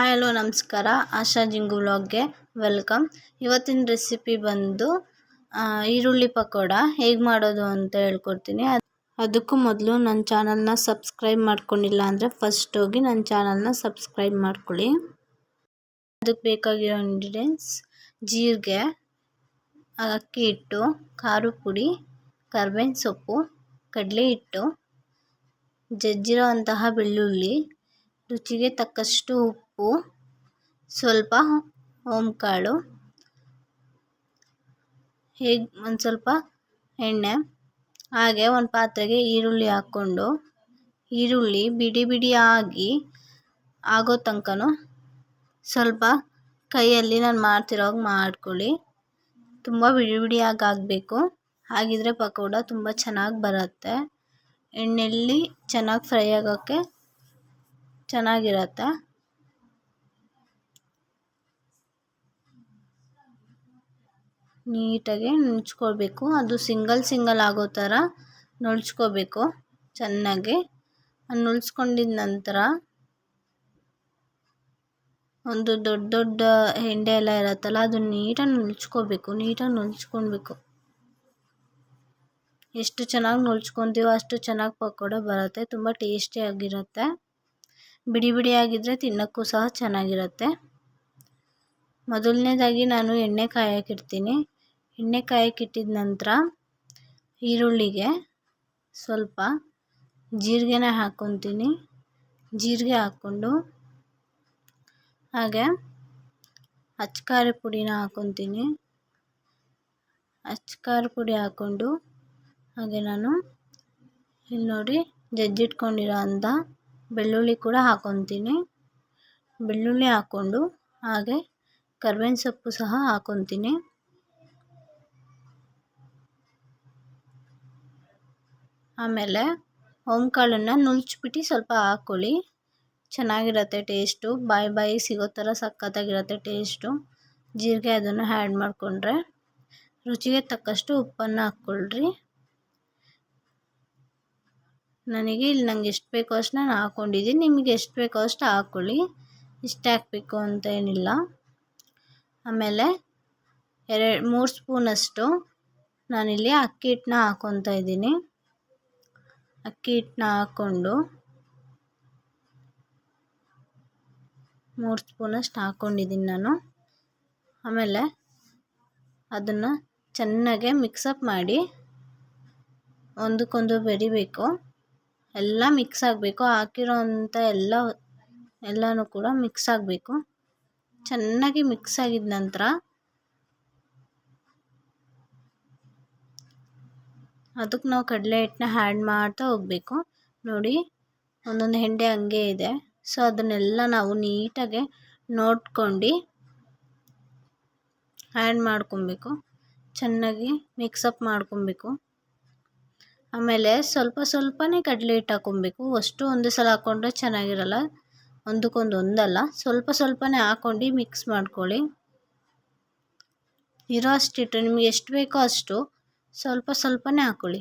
Hi hello ನಮಸ್ಕಾರ. ಆಶಾ ಜಿಂಗು ವ್ಲಾಗ್ಗೆ, welcome. ಇವತ್ತಿನ recipe ಬಂದು ಈರುಳ್ಳಿ ಪಕೋಡ. ಹೇಗೆ ಮಾಡೋದು ಅಂತ ಹೇಳ್ಕೊಡ್ತೀನಿ. ಅದಕ್ಕೂ ಮೊದಲು ನನ್ನ ಚಾನಲ್ನ ಸಬ್ಸ್ಕ್ರೈಬ್ ಮಾಡ್ಕೊಂಡಿಲ್ಲ ಅಂದರೆ ಫಸ್ಟ್ ಹೋಗಿ ನನ್ನ ಚಾನಲ್ನ ಸಬ್ಸ್ಕ್ರೈಬ್ ಮಾಡ್ಕೊಳ್ಳಿ. ಅದಕ್ಕೆ ಬೇಕಾಗಿರೋ ಇಂಗ್ರೀಡಿಯೆಂಟ್ಸ್ ಜೀರಿಗೆ, ಅಕ್ಕಿ ಹಿಟ್ಟು ಖಾರು ಪುಡಿ, ಕರ್ಬೇವಿನ ಸೊಪ್ಪು, ಕಡಲೆ ಹಿಟ್ಟು ಜಜ್ಜಿರೋ ಅಂತಹ ಬೆಳ್ಳುಳ್ಳಿ, ರುಚಿಗೆ ತಕ್ಕಷ್ಟು ಉಪ್ಪು ಸ್ವಲ್ಪ ಓಂಕಾಳು ಹೇಗೆ ಒಂದು ಸ್ವಲ್ಪ ಎಣ್ಣೆ, ಹಾಗೆ ಒಂದು ಪಾತ್ರೆಗೆ ಈರುಳ್ಳಿ ಹಾಕ್ಕೊಂಡು, ಈರುಳ್ಳಿ ಬಿಡಿ ಬಿಡಿಯಾಗಿ ಆಗೋ ತನಕನೂ ಸ್ವಲ್ಪ ಕೈಯಲ್ಲಿ ನಾನು ಮಾಡ್ತಿರೋವಾಗ ಮಾಡ್ಕೊಳ್ಳಿ. ತುಂಬ ಬಿಡಿ ಬಿಡಿಯಾಗಿ ಆಗಬೇಕು. ಹಾಗಿದ್ರೆ ಪಕೋಡ ತುಂಬ ಚೆನ್ನಾಗಿ ಬರುತ್ತೆ. ಎಣ್ಣೆಯಲ್ಲಿ ಚೆನ್ನಾಗಿ ಫ್ರೈ ಆಗೋಕ್ಕೆ ಚೆನ್ನಾಗಿರತ್ತೆ. ನೀಟಾಗಿ ನುಚ್ಕೊಳ್ಬೇಕು ಅದು ಸಿಂಗಲ್ ಸಿಂಗಲ್ ಆಗೋ ಥರ ನುಳ್ಸ್ಕೋಬೇಕು ಚೆನ್ನಾಗಿ. ನುಳ್ಸ್ಕೊಂಡಿದ ನಂತರ ಒಂದು ದೊಡ್ಡ ದೊಡ್ಡ ಹೆಂಡೆ ಎಲ್ಲ ಇರತ್ತಲ್ಲ, ಅದು ನೀಟಾಗಿ ನುಳ್ಸ್ಕೋಬೇಕು ನೀಟಾಗಿ ನುಳ್ಸ್ಕೊಳ್ಬೇಕು ಎಷ್ಟು ಚೆನ್ನಾಗಿ ನುಳ್ಸ್ಕೊತೀವೋ ಅಷ್ಟು ಚೆನ್ನಾಗಿ ಪಕೋಡ ಬರುತ್ತೆ. ತುಂಬ ಟೇಸ್ಟಿಯಾಗಿರುತ್ತೆ. ಬಿಡಿ ಬಿಡಿಯಾಗಿದ್ದರೆ ತಿನ್ನೋಕ್ಕೂ ಸಹ ಚೆನ್ನಾಗಿರುತ್ತೆ. ಮೊದಲನೇದಾಗಿ ನಾನು ಎಣ್ಣೆ ಕಾಯಕ್ಕಿಡ್ತೀನಿ. ಎಣ್ಣೆ ಕಾಯಕ್ಕಿಟ್ಟಿದ ನಂತರ ಈರುಳ್ಳಿಗೆ ಸ್ವಲ್ಪ ಜೀರಿಗೆನ ಹಾಕ್ಕೊತೀನಿ. ಜೀರಿಗೆ ಹಾಕ್ಕೊಂಡು ಹಾಗೆ ಅಚ್ಕಾರ ಪುಡಿನ ಹಾಕ್ಕೊತೀನಿ. ಅಚ್ಕಾರ ಪುಡಿ ಹಾಕ್ಕೊಂಡು ಹಾಗೆ ನಾನು ಇಲ್ಲಿ ನೋಡಿ ಜಜ್ಜಿಟ್ಕೊಂಡಿರೋ ಅಂಥ ಬೆಳ್ಳುಳ್ಳಿ ಕೂಡ ಹಾಕ್ಕೊತೀನಿ. ಬೆಳ್ಳುಳ್ಳಿ ಹಾಕ್ಕೊಂಡು ಹಾಗೆ ಕರ್ಬೇವಿನ ಸೊಪ್ಪು ಸಹ ಹಾಕೊತೀನಿ. ಆಮೇಲೆ ಓಂಕಾಳನ್ನು ನುಲ್ಚ್ಬಿಟ್ಟು ಸ್ವಲ್ಪ ಹಾಕ್ಕೊಳ್ಳಿ ಚೆನ್ನಾಗಿರುತ್ತೆ ಟೇಸ್ಟು. ಬಾಯಿ ಬಾಯಿ ಸಿಗೋ ಥರ ಸಖತ್ತಾಗಿರುತ್ತೆ ಟೇಸ್ಟು. ಜೀರಿಗೆ ಅದನ್ನು ಆ್ಯಡ್ ಮಾಡಿಕೊಂಡ್ರೆ ರುಚಿಗೆ ತಕ್ಕಷ್ಟು ಉಪ್ಪನ್ನು ಹಾಕ್ಕೊಳ್ರಿ. ನನಗೆ ಇಲ್ಲಿ ನಂಗೆ ಎಷ್ಟು ಬೇಕೋ ಅಷ್ಟು ನಾನು ಹಾಕ್ಕೊಂಡಿದ್ದೀನಿ ನಿಮಗೆ ಎಷ್ಟು ಬೇಕೋ ಅಷ್ಟು ಹಾಕ್ಕೊಳ್ಳಿ ಇಷ್ಟು ಹಾಕ್ಬೇಕು ಅಂತ ಏನಿಲ್ಲ. ಆಮೇಲೆ ಎರಡು, ಮೂರು ಸ್ಪೂನಷ್ಟು ನಾನಿಲ್ಲಿ ಅಕ್ಕಿ ಹಿಟ್ಟನ್ನ ಹಾಕ್ಕೊತಾ ಇದ್ದೀನಿ. ಅಕ್ಕಿ ಹಿಟ್ಟನ್ನ ಹಾಕ್ಕೊಂಡು ಮೂರು ಸ್ಪೂನಷ್ಟು ಹಾಕ್ಕೊಂಡಿದ್ದೀನಿ ನಾನು. ಆಮೇಲೆ ಅದನ್ನು ಚೆನ್ನಾಗೆ ಮಿಕ್ಸಪ್ ಮಾಡಿ ಒಂದಕ್ಕೊಂದು ಬೆರಿಬೇಕು. ಎಲ್ಲ ಮಿಕ್ಸ್ ಆಗಬೇಕು. ಹಾಕಿರೋ ಅಂಥ ಎಲ್ಲ, ಎಲ್ಲನೂ ಕೂಡ ಮಿಕ್ಸ್ ಆಗಬೇಕು. ಚೆನ್ನಾಗಿ ಮಿಕ್ಸ್ ಆಗಿದ ನಂತರ ಅದಕ್ಕೆ ನಾವು ಕಡಲೆ ಹಿಟ್ಟನ್ನ ಹ್ಯಾಡ್ ಮಾಡ್ತಾ ಹೋಗಬೇಕು. ನೋಡಿ, ಒಂದೊಂದು ಹೆಂಡೆ ಹಂಗೆ ಇದೆ. ಸೊ ಅದನ್ನೆಲ್ಲ ನಾವು ನೀಟಾಗೆ ನೋಡ್ಕೊಂಡು ಹ್ಯಾಂಡ್ ಮಾಡ್ಕೊಬೇಕು. ಚೆನ್ನಾಗಿ ಮಿಕ್ಸಪ್ ಮಾಡ್ಕೊಬೇಕು. ಆಮೇಲೆ ಸ್ವಲ್ಪ ಸ್ವಲ್ಪನೇ ಕಡಲೆ ಹಿಟ್ಟು ಹಾಕೊಬೇಕು. ಅಷ್ಟು ಒಂದೇ ಸಲ ಹಾಕ್ಕೊಂಡ್ರೆ ಚೆನ್ನಾಗಿರಲ್ಲ. ಒಂದಕ್ಕೊಂದು ಒಂದಲ್ಲ ಸ್ವಲ್ಪ ಸ್ವಲ್ಪನೇ ಹಾಕ್ಕೊಂಡು ಮಿಕ್ಸ್ ಮಾಡ್ಕೊಳ್ಳಿ. ಇರೋ ಅಷ್ಟಿಟ್ಟು ನಿಮ್ಗೆ ಎಷ್ಟು ಬೇಕೋ ಅಷ್ಟು ಸ್ವಲ್ಪ ಸ್ವಲ್ಪನೇ ಹಾಕ್ಕೊಳ್ಳಿ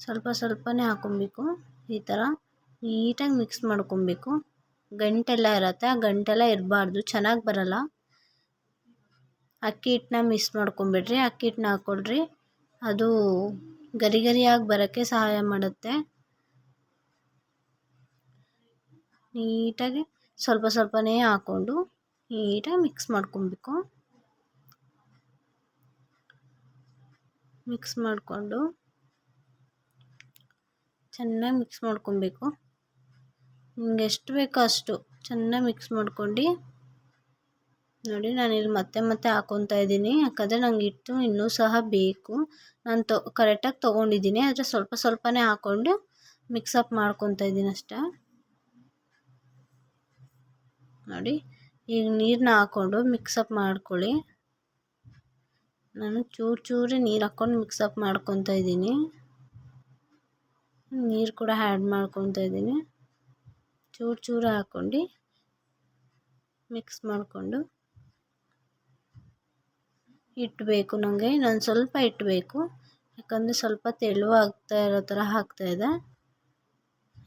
ಸ್ವಲ್ಪ ಸ್ವಲ್ಪನೇ ಹಾಕೊಬೇಕು. ಈ ಥರ ನೀಟಾಗಿ ಮಿಕ್ಸ್ ಮಾಡ್ಕೊಬೇಕು. ಗಂಟೆಲ್ಲ ಇರುತ್ತೆ, ಆ ಗಂಟೆಲ್ಲ ಇರಬಾರ್ದು, ಚೆನ್ನಾಗಿ ಬರಲ್ಲ. ಅಕ್ಕಿ ಹಿಟ್ಟನ್ನ ಮಿಕ್ಸ್ ಮಾಡ್ಕೊಂಬಿಡ್ರಿ. ಅಕ್ಕಿ ಹಿಟ್ಟನ್ನ ಹಾಕ್ಕೊಳ್ರಿ ಅದು ಗರಿ ಗರಿಯಾಗಿ ಬರೋಕ್ಕೆ ಸಹಾಯ ಮಾಡುತ್ತೆ. ನೀಟಾಗಿ ಸ್ವಲ್ಪ ಸ್ವಲ್ಪನೇ ಹಾಕ್ಕೊಂಡು ನೀಟಾಗಿ ಮಿಕ್ಸ್ ಮಾಡ್ಕೊಬೇಕು. ಮಿಕ್ಸ್ ಮಾಡಿಕೊಂಡು ಚೆನ್ನಾಗಿ ಮಿಕ್ಸ್ ಮಾಡ್ಕೊಬೇಕು. ನಿಮ್ಗೆ ಎಷ್ಟು ಬೇಕೋ ಅಷ್ಟು ಚೆನ್ನಾಗಿ ಮಿಕ್ಸ್ ಮಾಡ್ಕೊಂಡು ನೋಡಿ ನಾನು ಇಲ್ಲಿ ಮತ್ತೆ ಮತ್ತೆ ಹಾಕೊತಾ ಇದ್ದೀನಿ. ಯಾಕಂದರೆ ನಂಗೆ ಹಿಟ್ಟು ಇನ್ನೂ ಸಹ ಬೇಕು. ನಾನು ತೊ ಕರೆಕ್ಟಾಗಿ ತೊಗೊಂಡಿದ್ದೀನಿ. ಆದರೆ ಸ್ವಲ್ಪ ಸ್ವಲ್ಪನೇ ಹಾಕ್ಕೊಂಡು ಮಿಕ್ಸಪ್ ಮಾಡ್ಕೊತಾ ಇದ್ದೀನಿ ಅಷ್ಟೇ. ನೋಡಿ. ಈಗ ನೀರನ್ನ ಹಾಕ್ಕೊಂಡು ಮಿಕ್ಸಪ್ ಮಾಡ್ಕೊಳ್ಳಿ. ನಾನು ಚೂರು ಚೂರು ನೀರು ಹಾಕ್ಕೊಂಡು ಮಿಕ್ಸಪ್ ಮಾಡ್ಕೊತಾ ಇದ್ದೀನಿ. ನೀರು ಕೂಡ ಆ್ಯಡ್ ಮಾಡ್ಕೊತಾ ಇದ್ದೀನಿ. ಚೂರು ಚೂರು ಹಾಕ್ಕೊಂಡು ಮಿಕ್ಸ್ ಮಾಡಿಕೊಂಡು ಇಟ್ಟಬೇಕು ನನಗೆ ಇನ್ನೊಂದು ಸ್ವಲ್ಪ ಇಟ್ಟಬೇಕು ಯಾಕಂದರೆ ಸ್ವಲ್ಪ ತೆಳುವಾಗ್ತಾ ಇರೋ ಥರ ಆಗ್ತಾಯಿದೆ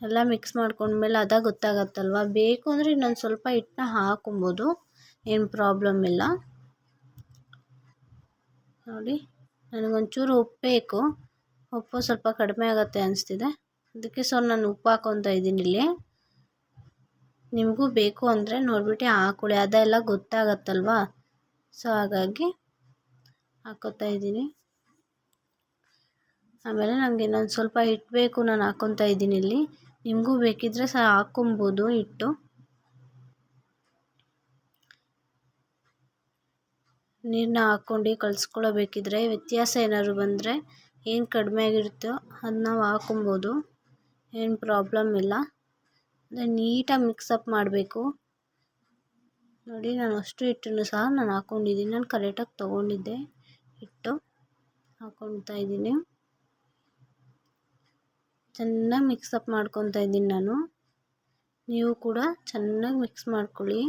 ಎಲ್ಲ ಮಿಕ್ಸ್ ಮಾಡ್ಕೊಂಡ್ಮೇಲೆ ಅದ ಗೊತ್ತಾಗತ್ತಲ್ವ? ಬೇಕು ಅಂದರೆ ಇನ್ನೊಂದು ಸ್ವಲ್ಪ ಹಿಟ್ಟನ್ನ ಹಾಕೊಬೋದು. ಏನು ಪ್ರಾಬ್ಲಮ್ ಇಲ್ಲ. ನೋಡಿ, ನನಗೊಂಚೂರು ಉಪ್ಪು ಬೇಕು. ಉಪ್ಪು ಸ್ವಲ್ಪ ಕಡಿಮೆ ಆಗುತ್ತೆ ಅನಿಸ್ತಿದೆ. ಅದಕ್ಕೆ ಸೊ ನಾನು ಉಪ್ಪು ಹಾಕೊತಾ ಇದ್ದೀನಿ ಇಲ್ಲಿ. ನಿಮಗೂ ಬೇಕು ಅಂದರೆ ನೋಡಿಬಿಟ್ಟು ಹಾಕೊಳ್ಳಿ ಅದೆಲ್ಲ ಗೊತ್ತಾಗತ್ತಲ್ವ? ಸೊ ಹಾಗಾಗಿ ಹಾಕೋತಾ ಇದ್ದೀನಿ. ಆಮೇಲೆ ನನಗೆ ಇನ್ನೊಂದು ಸ್ವಲ್ಪ ಹಿಟ್ಟು ಬೇಕು. ನಾನು ಹಾಕೊತಾ ಇದ್ದೀನಿ ಇಲ್ಲಿ. ನಿಮಗೂ ಬೇಕಿದ್ದರೆ ಸಹ ಹಾಕ್ಕೊಬೋದು ಹಿಟ್ಟು. ನೀರನ್ನ ಹಾಕ್ಕೊಂಡು ಕಲಿಸ್ಕೊಳ್ಳಬೇಕಿದ್ರೆ ವ್ಯತ್ಯಾಸ ಏನಾದ್ರು ಬಂದರೆ ಏನು ಕಡಿಮೆ ಆಗಿರುತ್ತೋ ಅದು ನಾವು ಹಾಕೊಬೋದು. ಏನು ಪ್ರಾಬ್ಲಮ್ ಇಲ್ಲ. ಅಂದರೆ ನೀಟಾಗಿ ಮಿಕ್ಸಪ್ ಮಾಡಬೇಕು. ನೋಡಿ ನಾನು ಅಷ್ಟು ಹಿಟ್ಟನ್ನು ಸಹ ನಾನು ಹಾಕ್ಕೊಂಡಿದ್ದೀನಿ ನಾನು ಕರೆಕ್ಟಾಗಿ ತೊಗೊಂಡಿದ್ದೆ ಹಿಟ್ಟು. ಹಾಕ್ಕೊಳ್ತಾ ಇದ್ದೀನಿ. ಚೆನ್ನಾಗಿ ಮಿಕ್ಸಪ್ ಮಾಡ್ಕೊತಾ ಇದ್ದೀನಿ ನಾನು. ನೀವು ಕೂಡ ಚೆನ್ನಾಗಿ ಮಿಕ್ಸ್ ಮಾಡ್ಕೊಳ್ಳಿ.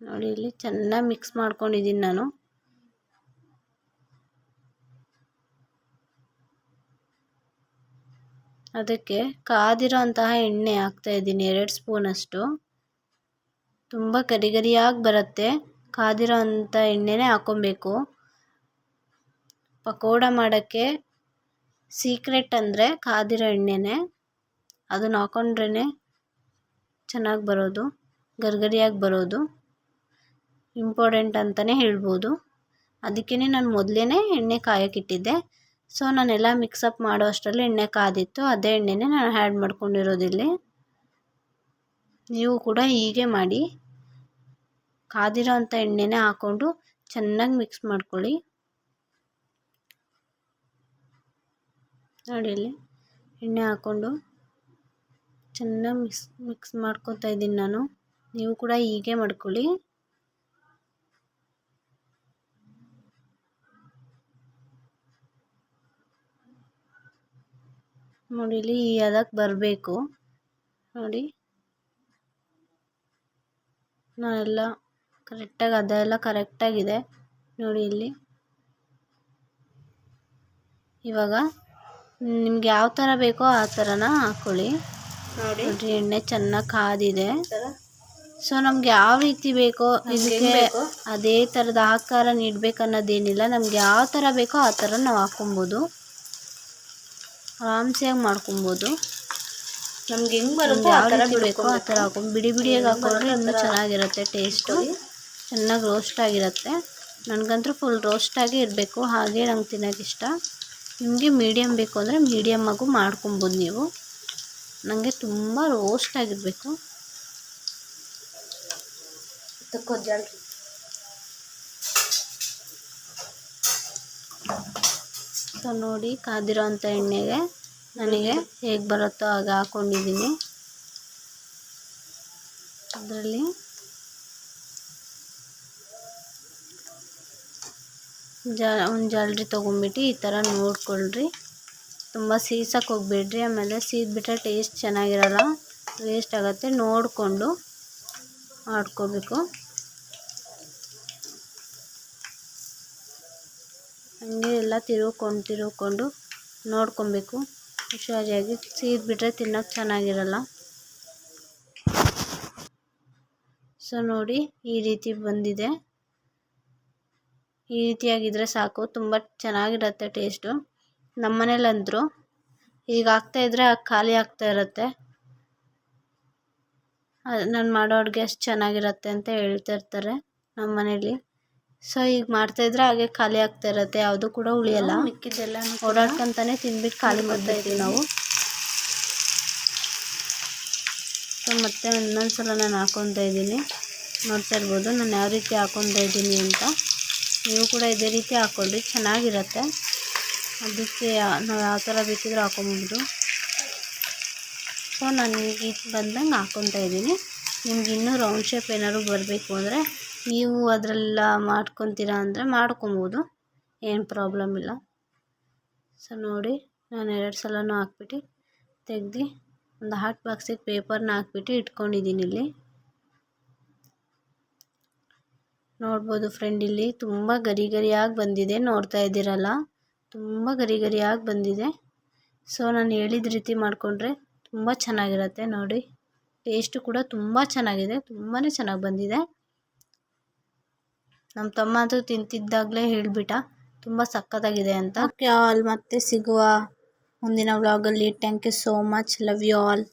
ನೋಡಿ, ಇಲ್ಲಿ ಚೆನ್ನಾಗಿ ಮಿಕ್ಸ್ ಮಾಡ್ಕೊಂಡಿದ್ದೀನಿ ನಾನು. ಅದಕ್ಕೆ ಕಾದಿರೋ ಅಂತಹ ಎಣ್ಣೆ ಇದ್ದೀನಿ, ಎರಡು ಸ್ಪೂನಷ್ಟು ತುಂಬ ಗರಿಗರಿಯಾಗಿ ಬರುತ್ತೆ. ಕಾದಿರೋ ಅಂಥ ಎಣ್ಣೆನೇ ಹಾಕ್ಕೊಬೇಕು. ಪಕೋಡ ಮಾಡೋಕ್ಕೆ ಸೀಕ್ರೆಟ್ ಅಂದರೆ ಕಾದಿರೋ ಎಣ್ಣೆನೇ. ಅದನ್ನು ಹಾಕೊಂಡ್ರೇ ಚೆನ್ನಾಗಿ ಬರೋದು, ಗರಿಗರಿಯಾಗಿ ಬರೋದು. ಇಂಪಾರ್ಟೆಂಟ್ ಅಂತಲೇ ಹೇಳ್ಬೋದು. ಅದಕ್ಕೇ ನಾನು ಮೊದಲೇ ಎಣ್ಣೆ ಕಾಯೋಕ್ಕಿಟ್ಟಿದ್ದೆ ಸೊ, ನಾನೆಲ್ಲ ಮಿಕ್ಸಪ್ ಮಾಡೋ ಅಷ್ಟರಲ್ಲಿ ಎಣ್ಣೆ ಕಾದಿತ್ತು. ಅದೇ ಎಣ್ಣೆನೇ ನಾನು ಆ್ಯಡ್ ಮಾಡ್ಕೊಂಡಿರೋದಿಲ್ಲಿ ನೀವು ಕೂಡ ಹೀಗೆ ಮಾಡಿ. ಕಾದಿರೋ ಅಂಥ ಎಣ್ಣೆನೇ ಹಾಕ್ಕೊಂಡು ಚೆನ್ನಾಗಿ ಮಿಕ್ಸ್ ಮಾಡ್ಕೊಳ್ಳಿ. ನೋಡಿ ಇಲ್ಲಿ ಎಣ್ಣೆ ಹಾಕ್ಕೊಂಡು ಚೆನ್ನಾಗಿ ಮಿಕ್ಸ್ ಮಿಕ್ಸ್ ಮಾಡ್ಕೊತಾ ಇದ್ದೀನಿ ನಾನು. ನೀವು ಕೂಡ ಹೀಗೆ ಮಾಡ್ಕೊಳ್ಳಿ. ನೋಡಿ ಇಲ್ಲಿ ಈ ಅದಕ್ಕೆ ಬರಬೇಕು. ನೋಡಿ. ನಾನೆಲ್ಲ ಕರೆಕ್ಟಾಗಿ ಅದೆಲ್ಲ ಕರೆಕ್ಟಾಗಿದೆ. ನೋಡಿ ಇಲ್ಲಿ. ಇವಾಗ ನಿಮ್ಗೆ ಯಾವ ಥರ ಬೇಕೋ ಆ ಥರನ ಹಾಕೊಳ್ಳಿ. ನೋಡಿ. ಎಣ್ಣೆ ಚೆನ್ನಾಗಿ ಕಾದಿದೆ. ಸೊ ನಮ್ಗೆ ಯಾವ ರೀತಿ ಬೇಕೋ ಇದಕ್ಕೆ ಅದೇ ಥರದ ಆಕಾರ ನೀಡಬೇಕನ್ನೋದೇನಿಲ್ಲ ನಮ್ಗೆ ಯಾವ ಥರ ಬೇಕೋ ಆ ಥರ ನಾವು ಹಾಕ್ಕೊಬೋದು ಆರಾಮ್ಸೆಯಾಗಿ ಮಾಡ್ಕೊಬೋದು. ನಮ್ಗೆ ಹೆಂಗೆ ಬರುತ್ತೆ ಯಾವ ರೀತಿ ಬೇಕೋ ಆ ಥರ ಹಾಕೊಂಡು ಬಿಡಿ ಬಿಡಿಯಾಗಿ ಹಾಕೊಂಡ್ರೆ ಇನ್ನೂ ಚೆನ್ನಾಗಿರುತ್ತೆ ಟೇಸ್ಟು. ಚೆನ್ನಾಗಿ ರೋಸ್ಟ್ ಆಗಿರುತ್ತೆ. ನನಗಂತೂ ಫುಲ್ ರೋಸ್ಟಾಗಿ ಇರಬೇಕು. ಹಾಗೆ ನಂಗೆ ತಿನ್ನೋಕೆ ಇಷ್ಟ. ನಿಮಗೆ ಮೀಡಿಯಮ್ ಬೇಕು ಅಂದರೆ ಮೀಡಿಯಮ್ಮಾಗೂ ಮಾಡ್ಕೊಬೋದು ನೀವು. ನನಗೆ ತುಂಬ ರೋಸ್ಟ್ ಆಗಿರಬೇಕು. ಸೊ ನೋಡಿ ಕಾದಿರೋ ಅಂಥ ಎಣ್ಣೆಗೆ ನನಗೆ ಹೇಗೆ ಬರುತ್ತೋ ಹಾಗೆ ಹಾಕ್ಕೊಂಡಿದ್ದೀನಿ ಅದರಲ್ಲಿ ಜಾ ಒಂದು ಜಾಲರಿ ತೊಗೊಂಬಿಟ್ಟು ಈ ಥರ ನೋಡ್ಕೊಳ್ರಿ. ತುಂಬ ಸೀಸಕ್ಕೆ ಹೋಗ್ಬೇಡ್ರಿ, ಆಮೇಲೆ ಸೀದ್ಬಿಟ್ರೆ ಟೇಸ್ಟ್ ಚೆನ್ನಾಗಿರಲ್ಲ, ವೇಸ್ಟ್ ಆಗುತ್ತೆ. ನೋಡಿಕೊಂಡು ಮಾಡ್ಕೋಬೇಕು. ಹಂಗೆ ಎಲ್ಲ ತಿರುವ್ಕೊಂಡು ತಿರುಗ್ಕೊಂಡು ನೋಡ್ಕೊಬೇಕು. ಹುಷಾರಿಯಾಗಿ ಬಿಟ್ಟರೆ ತಿನ್ನೋಕೆ ಚೆನ್ನಾಗಿರಲ್ಲ. ಸೊ ನೋಡಿ, ಈ ರೀತಿ ಬಂದಿದೆ. ಈ ರೀತಿಯಾಗಿದ್ದರೆ ಸಾಕು. ತುಂಬ ಚೆನ್ನಾಗಿರುತ್ತೆ ಟೇಸ್ಟು ನಮ್ಮ ಮನೇಲಂತರೂ ಈಗ ಆಗ್ತಾಯಿದ್ರೆ ಖಾಲಿ ಆಗ್ತಾ ಇರುತ್ತೆ. ನಾನು ಮಾಡೋ ಅಡುಗೆ ಅಷ್ಟು ಚೆನ್ನಾಗಿರುತ್ತೆ ಅಂತ ಹೇಳ್ತಿರ್ತಾರೆ ನಮ್ಮ ಮನೇಲಿ. ಸೊ ಈಗ ಮಾಡ್ತಾಯಿದ್ರೆ ಹಾಗೆ ಖಾಲಿ ಆಗ್ತಾ ಇರುತ್ತೆ. ಯಾವುದು ಕೂಡ ಉಳಿಯಲ್ಲ. ಮಿಕ್ಕಿದ್ದೆಲ್ಲ ಓಡಾಡ್ಕೊಂತಾನೆ ತಿನ್ಬಿಟ್ಟು ಖಾಲಿ ಮಾಡ್ತಾ ಇದ್ದೀವಿ ನಾವು. ಸೊ ಮತ್ತೆ ಇನ್ನೊಂದು ಸಲ ನಾನು ಹಾಕೊತಾ ಇದ್ದೀನಿ. ನೋಡ್ತಾ ಇರ್ಬೋದು. ನಾನು ಯಾವ ರೀತಿ ಹಾಕೊತಾ ಇದ್ದೀನಿ ಅಂತ. ನೀವು ಕೂಡ ಇದೇ ರೀತಿ ಹಾಕ್ಕೊಳ್ಳಿ ಚೆನ್ನಾಗಿರುತ್ತೆ. ಅದಕ್ಕೆ ನಾವು ಯಾವ ಥರ ಬೇಕಿದ್ರೂ ಹಾಕೊಬೋದು ಸೊ ನಾನು ಈಗ ಬಂದಂಗೆ ಹಾಕ್ಕೊತಾ ಇದ್ದೀನಿ. ನಿಮ್ಗೆ ಇನ್ನೂ ರೌಂಡ್ ಶೇಪ್ ಏನಾದ್ರು ಬರಬೇಕು ಅಂದರೆ ನೀವು ಅದರೆಲ್ಲ ಮಾಡ್ಕೊತೀರಾ ಅಂದರೆ ಮಾಡ್ಕೊಬೋದು. ಏನು ಪ್ರಾಬ್ಲಮ್ ಇಲ್ಲ. ಸೊ ನೋಡಿ, ನಾನು ಎರಡು ಸಲನೂ ಹಾಕ್ಬಿಟ್ಟು ತೆಗ್ದು ಒಂದು ಹಾಟ್ ಬಾಕ್ಸಿಗೆ ಪೇಪರ್ನ ಹಾಕ್ಬಿಟ್ಟು ಇಟ್ಕೊಂಡಿದ್ದೀನಿ ಇಲ್ಲಿ. ನೋಡ್ಬೋದು ಫ್ರೆಂಡ್ ಇಲ್ಲಿ. ತುಂಬ ಗರಿ ಗರಿಯಾಗಿ ಬಂದಿದೆ. ನೋಡ್ತಾ ಇದ್ದೀರಲ್ಲ? ತುಂಬ ಗರಿ ಗರಿಯಾಗಿ ಬಂದಿದೆ. ಸೊ ನಾನು ಹೇಳಿದ ರೀತಿ ಮಾಡಿಕೊಂಡ್ರೆ ತುಂಬ ಚೆನ್ನಾಗಿರುತ್ತೆ ನೋಡಿ. ಟೇಸ್ಟು ಕೂಡ ತುಂಬ ಚೆನ್ನಾಗಿದೆ. ತುಂಬಾ ಚೆನ್ನಾಗಿ ಬಂದಿದೆ. ನಮ್ಮ ತಮ್ಮ ಅಂತೂ ತಿಂತಿದ್ದಾಗಲೇ ಹೇಳಿಬಿಟ್ಟ. ತುಂಬ ಸಕ್ಕತ್ತಾಗಿದೆ ಅಂತ. ಓಕೆ ಆಲ್ ಮತ್ತೆ ಸಿಗುವ ಮುಂದಿನ ವ್ಲಾಗಲ್ಲಿ thank you so much love you all